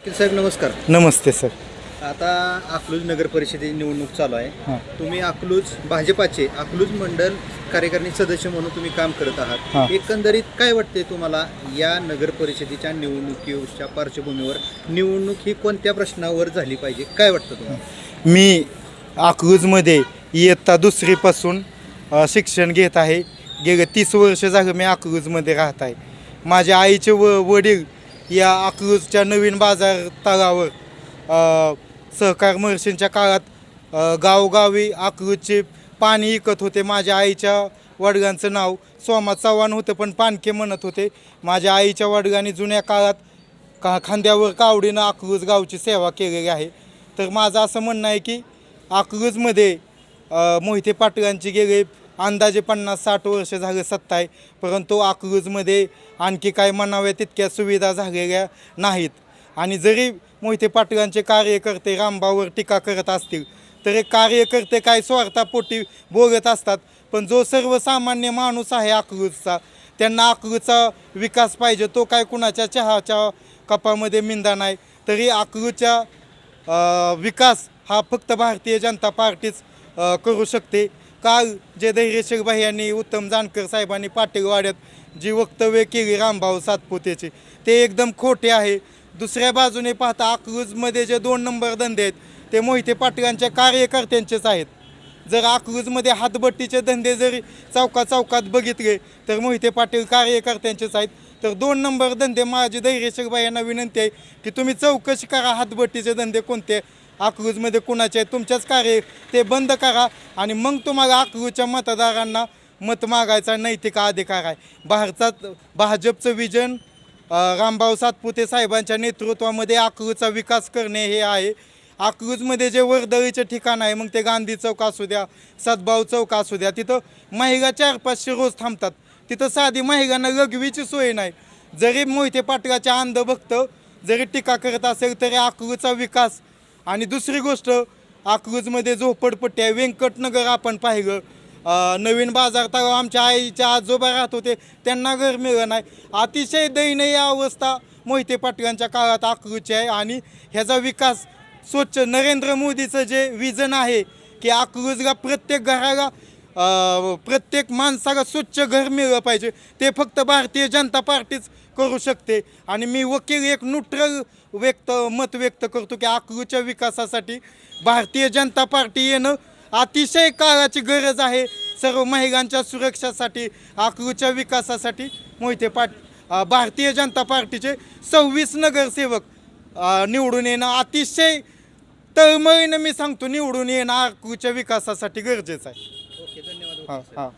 वकील साहेब नमस्कार. नमस्ते सर. आता अकलूज नगर परिषदेची निवडणूक चालू आहे. तुम्ही अकलूज भाजपाचे अकलूज मंडल कार्यकारिणी सदस्य म्हणून तुम्ही काम करत. आहात. एकंदरीत काय वाटते तुम्हाला या नगर परिषदेच्या निवडणुकीच्या पार्श्वभूमीवर? निवडणूक ही कोणत्या प्रश्नावर झाली पाहिजे? काय वाटतं तुम्हाला? मी अकलूजमध्ये इयत्ता दुसरीपासून शिक्षण घेत आहे. गेले तीस वर्ष झालं मी अकलूजमध्ये राहत आहे. माझ्या आईचे व वडील या अकलूजच्या नवीन बाजार तळावर सहकार महर्षींच्या काळात गावगावी गावोगावी अकलूजचे पाणी विकत होते. माझ्या आईच्या वडगांचं नाव सोमा चव्हाण होतं पण पानके म्हणत होते. माझ्या आईच्या वडगांनी जुन्या काळात का खांद्यावर कावडीनं अकलूज गावची सेवा केलेली आहे. तर माझं असं म्हणणं आहे की अकलूजमध्ये मोहिते पाटलांची गेले अंदाजे पन्नास साठ वर्ष झाले सत्ता आहे. परंतु अकलूजमध्ये आणखी काय म्हणाव्या तितक्या सुविधा झालेल्या नाहीत. आणि जरी मोहिते पाटलांचे कार्यकर्ते रामबावर टीका करत असतील तरी कार्यकर्ते काय स्वार्थापोटी बोलत असतात. पण जो सर्वसामान्य माणूस आहे अकलूजचा त्यांना अकलूजचा विकास पाहिजे तो काय कुणाच्या चहाच्या कपामध्ये मिंदा नाही. तरी अकलूजच्या विकास हा फक्त भारतीय जनता पार्टीच करू शकते. काल जे धैर्यशील भाई यांनी उत्तम जानकर साहेबांनी पाटीलवाड्यात जी वक्तव्य केली रामभाऊ सातपुतेचे ते एकदम खोटे आहे. दुसऱ्या बाजूने पाहता अकलूजमध्ये जे दोन नंबर धंदे आहेत ते मोहिते पाटलांच्या कार्यकर्त्यांचेच आहेत. जर अकलूजमध्ये हातबट्टीचे धंदे जरी चौका चौकात बघितले तर मोहिते पाटील कार्यकर्त्यांचेच आहेत. तर दोन नंबर धंदे माझी धैर्यशील यांना विनंती आहे की तुम्ही चौकशी करा हातबट्टीचे धंदे कोणते? अकलूजमध्ये कुणाचे आहेत तुमच्याच कार्य ते बंद करा. आणि मग तुम्हाला अकलूजच्या मतदारांना मत मागायचा नैतिक अधिकार आहे. भारतात भाजपचं विजन रामभाऊ सातपुते साहेबांच्या नेतृत्वामध्ये अकलूजचा विकास करणे हे आहे. अकलूजमध्ये जे वर्दळीचे ठिकाण आहे मग ते गांधी चौक असू द्या सद्भाव चौक असू द्या तिथं महिला चार पाचशे रोज थांबतात. तिथं साधी महिलांना लघवीची सोय नाही. जरी मोहिते पाटलाच्या अंधभक्त जरी टीका करत असेल तरी अकलूजचा विकास आणि दुसरी गोष्ट अकलूजमध्ये झोपडपट्टी आहे व्यंकटनगर आपण पाहिलं. नवीन बाजार तळाव आमच्या आईच्या आजोबा राहत होते त्यांना घर मिळलं नाही. अतिशय दयनीय अवस्था मोहिते पाटलांच्या काळात अकलूजची आहे आणि ह्याचा विकास स्वच्छ नरेंद्र मोदीचं जे विजन आहे की अकलूजला प्रत्येक घराला प्रत्येक माणसाला स्वच्छ घर मिळलं पाहिजे. ते फक्त भारतीय जनता पार्टीच करू शकते. आणि मी वकील एक न्यूट्रल व्यक्त मत व्यक्त करतो की अकलूजच्या विकासासाठी भारतीय जनता पार्टी येणं अतिशय काळाची गरज आहे. सर्व महिलांच्या सुरक्षासाठी अकलूजच्या विकासासाठी मोहिते पाट भारतीय जनता पार्टीचे सव्वीस नगरसेवक निवडून येणं अतिशय तळमळीनं मी सांगतो निवडून येणं अकलूजच्या विकासासाठी गरजेचं आहे. ओके धन्यवाद वकील हां साहेब. हां